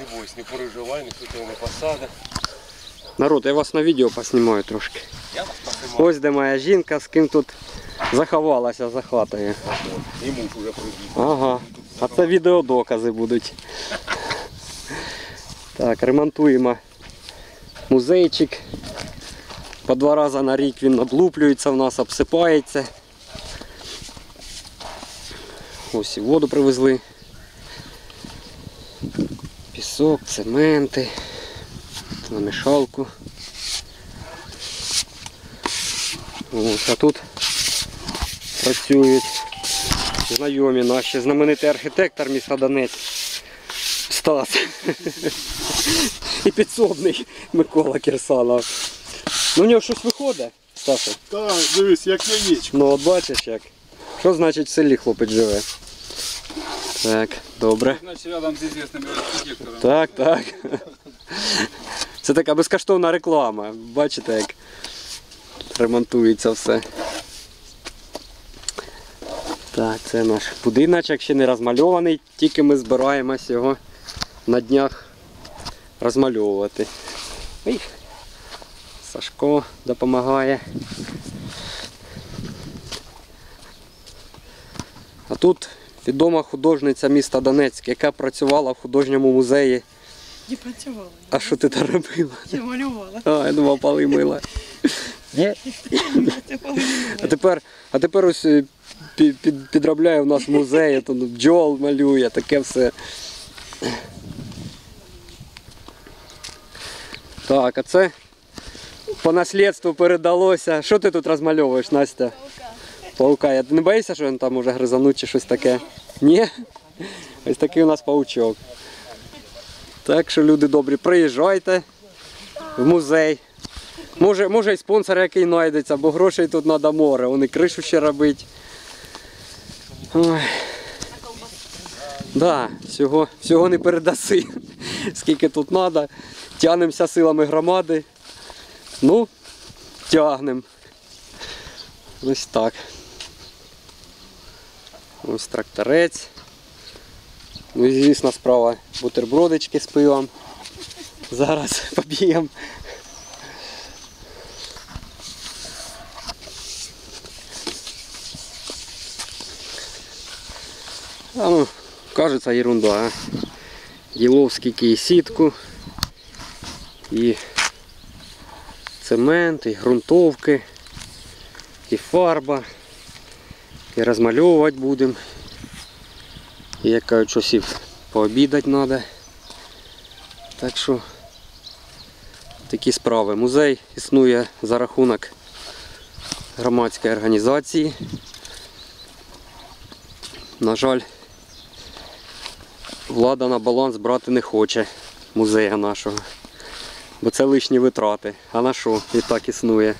Не бойся, не переживай, ніхто тебе не посаде. Народ, я вас на відео поснімаю трошки. Я вас посимаю. Ось де моя жінка, з ким тут заховалася за хатою. І муж уже прибіг. Ага. А це відеодокази будуть. Так, ремонтуємо музейчик. По два рази на рік він облуплюється в нас, обсипається. Ось і воду привезли. Пісок, цементи, намішалку. Ось, а тут працюють знайомі наші, знаменитий архітектор міста Донець Стас. І підсобний Микола Кірсанов. Ну, у нього щось виходить, Сташа. Так, дивись, як яєчко. Ну от бачиш як. Що значить в селі хлопець живе? Так, добре. Значит, рядом с известными архитекторами. Так, так. Це така безкоштовна реклама. Бачите, як ремонтується все. Так, це наш будиночок ще не розмальований, тільки ми збираємось його на днях розмальовувати. Ой. Сашко допомагає. А тут відома художниця міста Донецьк, яка працювала в художньому музеї. Не працювала. А що ти там робила? Я малювала. А, я думав, поли мила. Ні? А тепер, а тепер ось е, під, під, підробляє у нас в музеї, то бджол малює, таке все. Так, а це по наслідству передалося. Що ти тут розмальовуєш, Настя? Паука. Я не боїшся, що він там уже гризануть чи щось таке? Ні? Ось такий у нас паучок. Так що, люди добрі, приїжджайте в музей. Може, може і спонсор який знайдеться, бо грошей тут треба море, вони кришу ще робить. Ой. Да, всього, всього не передаси. Скільки тут треба. Тягнемося силами громади. Ну, тягнемо. Ось так. Ось тракторець. Ну і звісно справа бутербродички з пивом. Зараз поб'ємо. А ну, кажется ерунда, а. Ділов скільки і цемент, і ґрунтовки, і фарба, і розмальовувати будемо. І як кажуть, щось пообідати треба. Так що такі справи. Музей існує за рахунок громадської організації. На жаль, влада на баланс брати не хоче музея нашого. Бо це лишні витрати. А на що? І так існує.